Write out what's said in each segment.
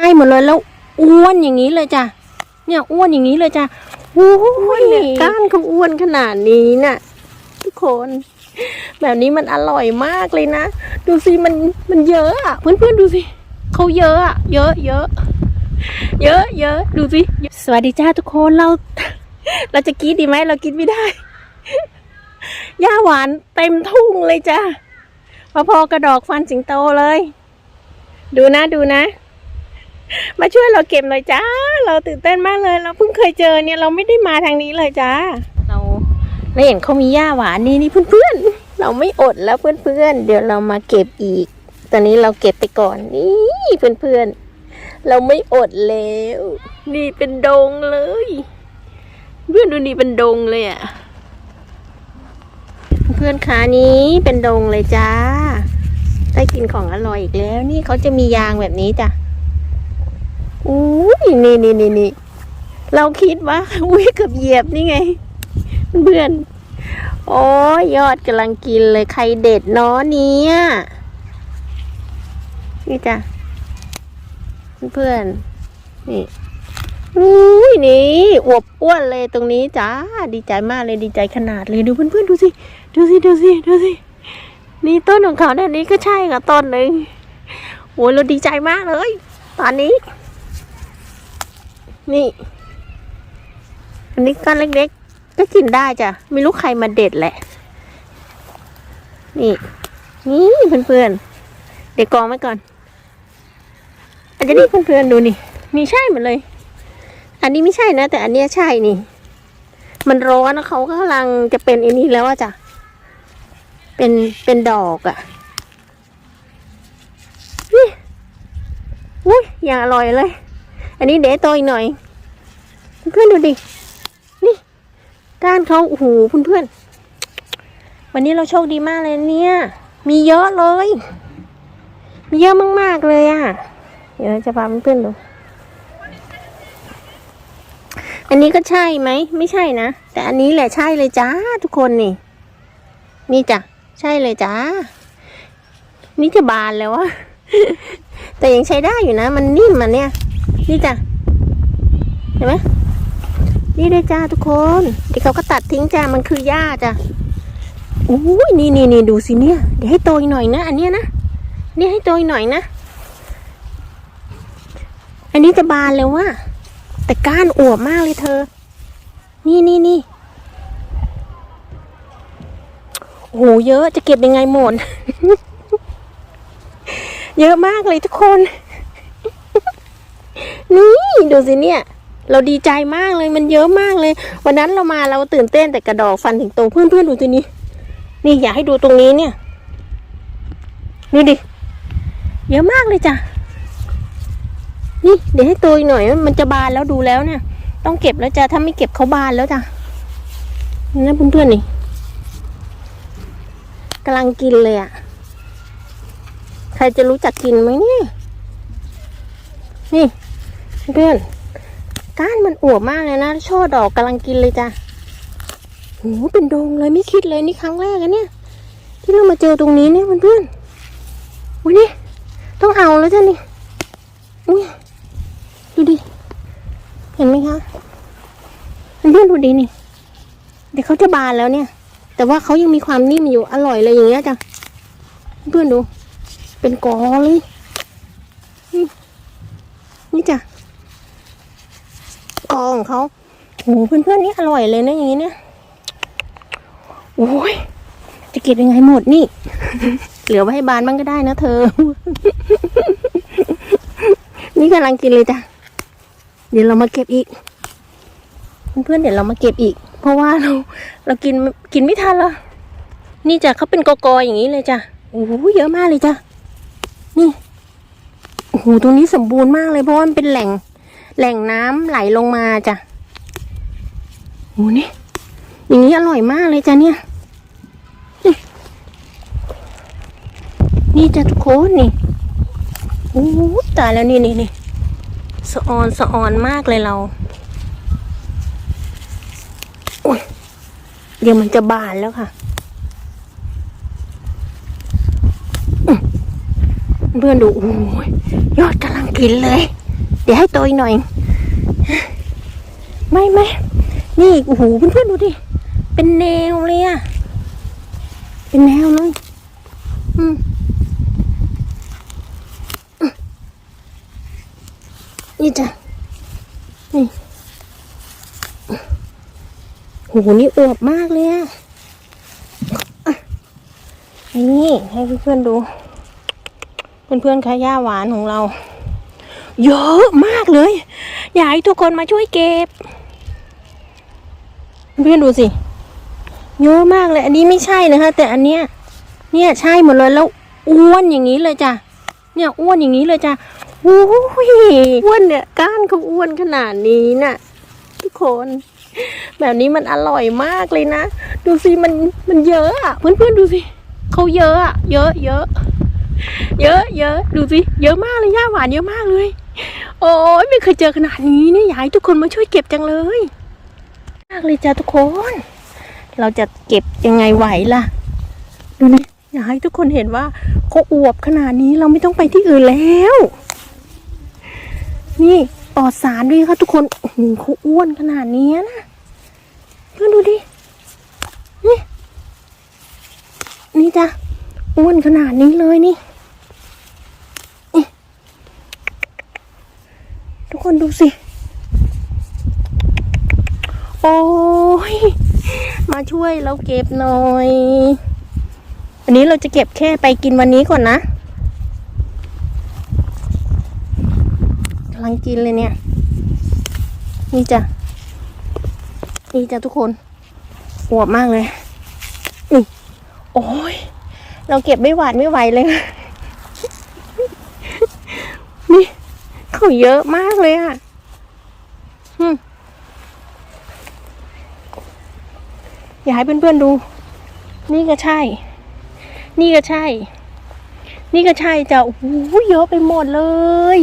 ให้หมดเลยแล้วอ้วนอย่างนี้เลยจ้ะเนี่ยอ้วนอย่างนี้เลยจ้ะโอ้ยเนี่ยก้านเขาอ้วนขนาดนี้น่ะ ทุกคน แบบนี้มันอร่อยมากเลยนะ ดูสิมันมันเยอะอะเพื่อนๆดูสิเขาเยอะอะเยอะเยอะเยอะเยอะดูสิสวัสดีจ้าทุกคนเรา เราจะกินดีไหมเรากินไม่ได้ย่าหวานเต็มทุ่งเลยจ้าพอๆกระดอกฟันสิงโตเลย ดูนะดูนะ มาช่วยเราเก็บหน่อยจ้า เราตื่นเต้นมากเลย เราเพิ่งเคยเจอเนี่ยเราไม่ได้มาทางนี้เลยจ้า เราเราเห็นเขามีหญ้าหวานนี่นี่เพื่อนๆ เราไม่อดแล้วเพื่อนๆ เดี๋ยวเรามาเก็บอีก ตอนนี้เราเก็บไปก่อนนี่เพื่อนๆ เราไม่อดแล้ว นี่เป็นดงเลย เพื่อนดูนี่เป็นดงเลยอะ เพื่อนขานี้เป็นดงเลยจ้า ได้กินของอร่อยอีกแล้ว นี่เขาจะมียางแบบนี้จ้ะ อุ้ยนี่นี่นี่นี่เราคิดว่าอุ้ยเกือบเหยียบนี่ไง เพื่อน โอ้ยยอดกำลังกินเลยใครเด็ดนาะเนี่ยนี่จ้ะเพื่อนนี่อุ้ยนี่อวบอ้วนเลยตรงนี้จ้าดีใจมากเลยดีใจขนาดเลยดูเพื่อนๆดูสิดูสิดูสิดูสินี่ต้นของเขาด้านนี้ก็ใช่ค่ะต้นหนึ่งโอ้ยเราดีใจมากเลย ตอนนี้ นี่ อันนี้ก้อนเล็กๆ ก็กินได้จ้ะ ไม่รู้ใครมาเด็ดแหละ นี่ นี่เพื่อนๆ เด็กกองไว้ก่อนอาจจะนี่เพื่อนๆดูนี่ มีใช่หมดเลย อันนี้ไม่ใช่นะ แต่อันเนี้ยใช่นี่ มันร้อนนะเขากำลังจะเป็นอันนี้แล้วอะจ้ะ เป็น เป็นดอกอะนี่อุ้ยอย่างอร่อยเลย อันนี้เดี๋ยวโตอีกหน่อย เพื่อนดูดิ นี่ก้านเขาโอ้โหเพื่อนๆวันนี้เราโชคดีมากเลยเนี่ย มีเยอะเลย มีเยอะมากๆเลยอะ่ะ เดี๋ยวจะพาเพื่อนๆดู อันนี้ก็ใช่ไหม ไม่ใช่นะ แต่อันนี้แหละใช่เลยจ้าทุกคนนี่ นี่จ้ะ ใช่เลยจ้า นี่จะบานแล้วอะแต่ยังใช้ได้อยู่นะ มันนิ่มมันเนี่ย นี่จ้ะเห็นไหมนี่เลยจ้าทุกคนเดี๋ยวเขาก็ตัดทิ้งจ้ามันคือหญ้าจ้ะโอ้ยนี่นี่นี่ดูสิเนี่ยเดี๋ยวให้โตอีกหน่อยนะ อันเนี้ยนะเนี่ยให้โตอีกหน่อยนะอันนี้จะบานแล้วว่ะแต่ก้านอวบมากเลยเธอ นี่นี่นี่โอ้โหเยอะจะเก็บยังไงหมด เยอะมากเลยทุกคน ดูสิเนี่ย เราดีใจมากเลยมันเยอะมากเลย วันนั้นเรามาเราตื่นเต้นแต่กระดอกฟันถึงโตเพื่อนเพื่อนๆดูตัวนี้ นี่อยากให้ดูตรงนี้เนี่ยดูดิเยอะมากเลยจ้ะนี่เดี๋ยวให้โตอีกหน่อย มันจะบานแล้วดูแล้วเนี่ย ต้องเก็บแล้วจ้ะถ้าไม่เก็บเขาบานแล้วจ้ะนี่นะเพื่อนๆนี่กำลังกินเลยอะ ใครจะรู้จักกินไหมเนี่ย นี่ เพื่อนก้านมันอวบมากเลยนะ ช่อดอกกำลังกินเลยจ้ะโหเป็นดงเลยไม่คิดเลยนี่ครั้งแรกอะเนี่ย ที่เรามาเจอตรงนี้เนี่ยเพื่อนๆอุ้ยนี่ต้องเอาแล้วจ้ะนี่อุ้ยดูดิ เห็นไหมคะเพื่อนดูดินี่ เดี๋ยวเขาจะบานแล้วเนี่ย แต่ว่าเขายังมีความนิ่มอยู่อร่อยเลยอย่างเงี้ยจ้ะเพื่อนดู เป็นกอเลยนี่จ้ะ กองเขาโหเพื่อนๆนี่อร่อยเลยนะอย่างนี้เนี่ยโอ้ยจะเก็บยังไงหมดนี่ เหลือไว้ให้บานบ้างก็ได้นะเธอ นี่กำลังกินเลยจ้ะเดี๋ยวเรามาเก็บอีก เพื่อนๆเดี๋ยวเรามาเก็บอีก เพราะว่าเราเรากินกินไม่ทันแล้วนี่จ้ะเขาเป็นกอกออย่างนี้เลยจ้ะโอ้โหเยอะมากเลยจ้ะนี่โอ้โหตรงนี้สมบูรณ์มากเลยเพราะว่ามันเป็นแหล่ง แหล่งน้ำไหลลงมาจ้ะโอ้นี่อย่างนี้อร่อยมากเลยจ้ะเนี่ย นี่จ้ะทุกคนนี่โอ้ตายแล้วนี่นี่นี่สะออนสะออนมากเลยเราโอ้ยเดี๋ยวมันจะบานแล้วค่ะเพื่อนดูโอ้ยยอดกำลังกินเลย ดี๋ยวให้โตอีกหน่อย ไม่ไม่นี่โอ้โหเพื่อนๆดูดิ เป็นแนวเลยอะเป็นแนวเลย อืมนี่จ้ะนี่โหนี่อวบมากเลยอะนี่ให้เพื่อนๆดู เพื่อนๆคะย่าหวานของเรา เยอะมากเลย อยากให้ทุกคนมาช่วยเก็บ เพื่อนดูสิ เยอะมากเลย อันนี้ไม่ใช่นะคะ แต่อันเนี้ย เนี่ยใช่หมดเลยแล้วอ้วนอย่างนี้เลยจ้ะ เนี่ยอ้วนอย่างนี้เลยจ้ะโอ้ยอ้วนเนี่ยก้านเขาอ้วนขนาดนี้น่ะ ทุกคน แบบนี้มันอร่อยมากเลยนะ ดูสิมันมันเยอะอะเพื่อนๆดูสิเขาเยอะอะเยอะเยอะเยอะเยอะดูสิเยอะมากเลยย่าหวานเยอะมากเลย โอ้ยไม่เคยเจอขนาดนี้เนี่ยอยากให้ทุกคนมาช่วยเก็บจังเลยมากเลยจ้ะทุกคน เราจะเก็บยังไงไหวล่ะดูนี่อยากให้ทุกคนเห็นว่าเขาอวบขนาดนี้เราไม่ต้องไปที่อื่นแล้ว นี่ปลอดสารด้วยค่ะทุกคนโอ้โหเขาอ้วนขนาดนี้นะเพื่อนดูดินี่นี่จ้ะอ้วนขนาดนี้เลยนี่ ทุก คนดูสิ โอ้ย มาช่วยเราเก็บหน่อย อันนี้เราจะเก็บแค่ไปกินวันนี้ก่อนนะกำลังกินเลยเนี่ย นี่จ้ะ นี่จ้ะทุกคนอวบมากเลย นี่ โอ้ย เราเก็บไม่หวาดไม่ไหวเลย เขาเยอะมากเลยอะอืมอยาให้เพื่อนๆดู นี่ก็ใช่ นี่ก็ใช่ นี่ก็ใช่จะโอ้โหเยอะไปหมดเลย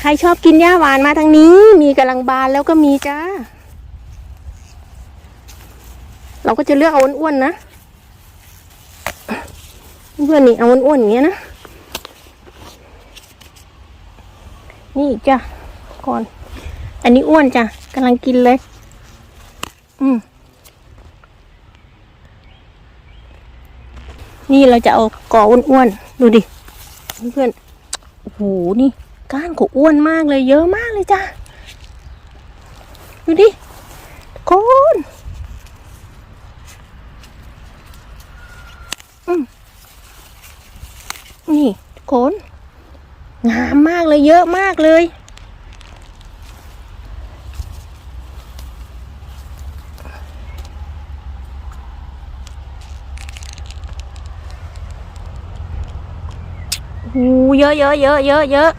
ใครชอบกินหญ้าหวานมาทางนี้ มีกำลังบานแล้วก็มีจ้า เราก็จะเลือกเอาอ้วนๆนะ เพื่อนๆนี่เอาอ้วนๆอย่างเงี้ยนะ นี่อีกจ้ะก่อน อันนี้อ้วนจ้ะกำลังกินเลย อืมนี่เราจะเอากออ้วนๆดูดิเพื่อนโอ้โหนี่ก้านเขาอ้วนมากเลย เยอะมากเลยจ้ะดูดิทุกคนอืมนี่ทุกคน งามมากเลยเยอะมากเลยโอ้เยอะเยอะเยอะเยอะเยอะ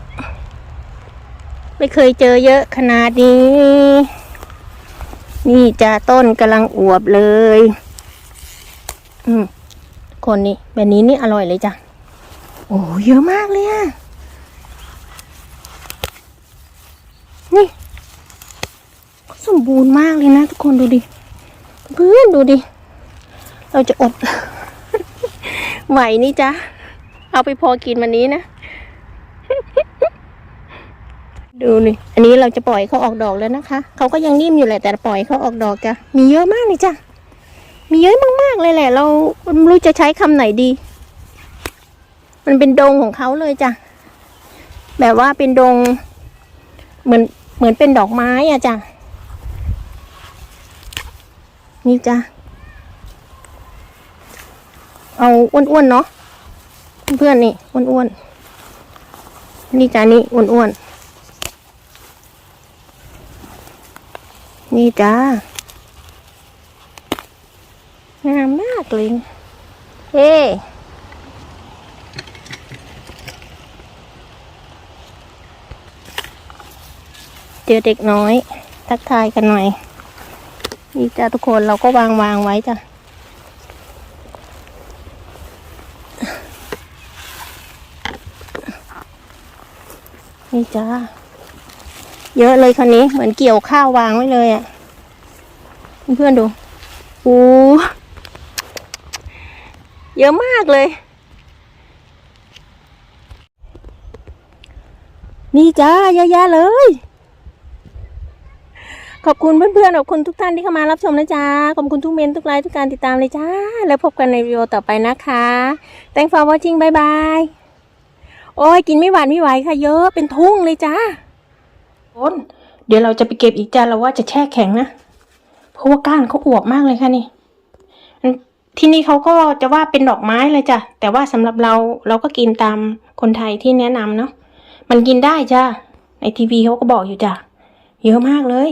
ไม่เคยเจอเยอะขนาดนี้ นี่จะต้นกำลังอวบเลย อืมคนนี้แบบนี้นี่อร่อยเลยจ้ะ โอ้เยอะมากเลยอะ สมบูรณ์มากเลยนะทุกคนดูดิเพื่อนดูดิ เราจะอด ไหวนี่จ้ะเอาไปพอกินวันนี้นะ ดูนี่อันนี้เราจะปล่อยเขาออกดอกแล้วนะคะ เขาก็ยังนิ่มอยู่แหละแต่ปล่อยเขาออกดอกจ้ะ มีเยอะมากเลยจ้ะ มีเยอะมากๆเลยแหละ เราไม่รู้จะใช้คำไหนดี มันเป็นดงของเขาเลยจ้ะ แบบว่าเป็นดง เหมือนเหมือนเป็นดอกไม้อะจ้ะ นี่จ้ะ เอาอ้วนๆเนาะเพื่อนๆนี่อ้วนๆนี่จ้านี่อ้วนๆนี่จ้างามมากเลยเฮ้เจอเด็กน้อย ทักทายกันหน่อย นี่จ้าทุกคนเราก็วางวางไว้จ้ะนี่จ้าเยอะเลยคันนี้เหมือนเกี่ยวข้าววางไว้เลยอะ่ะเพื่อนดูโอ้เยอะมากเลย นี่จ้าเยอะแยะเลย ขอบคุณเพื่อนๆขอบคุณทุกท่านที่เข้ามารับชมนะจ๊ะ ขอบคุณทุกเมนทุกไลค์ทุกการติดตามเลยจ้า แล้วพบกันในวิดีโอต่อไปนะคะ Thanks for watching บายบายโอ้ยกินไม่หวานไม่ไหวค่ะเยอะเป็นทุ่งเลยจ้าคนเดี๋ยวเราจะไปเก็บอีกจ้าเราว่าจะแช่แข็งนะ เพราะว่าก้านเขาอวบมากเลยค่ะนี่ ที่นี่เขาก็จะว่าเป็นดอกไม้เลยจ้ะ แต่ว่าสำหรับเราเราก็กินตามคนไทยที่แนะนำเนาะ มันกินได้จ้ะ ในทีวีเขาก็บอกอยู่จ้ะ เยอะมากเลย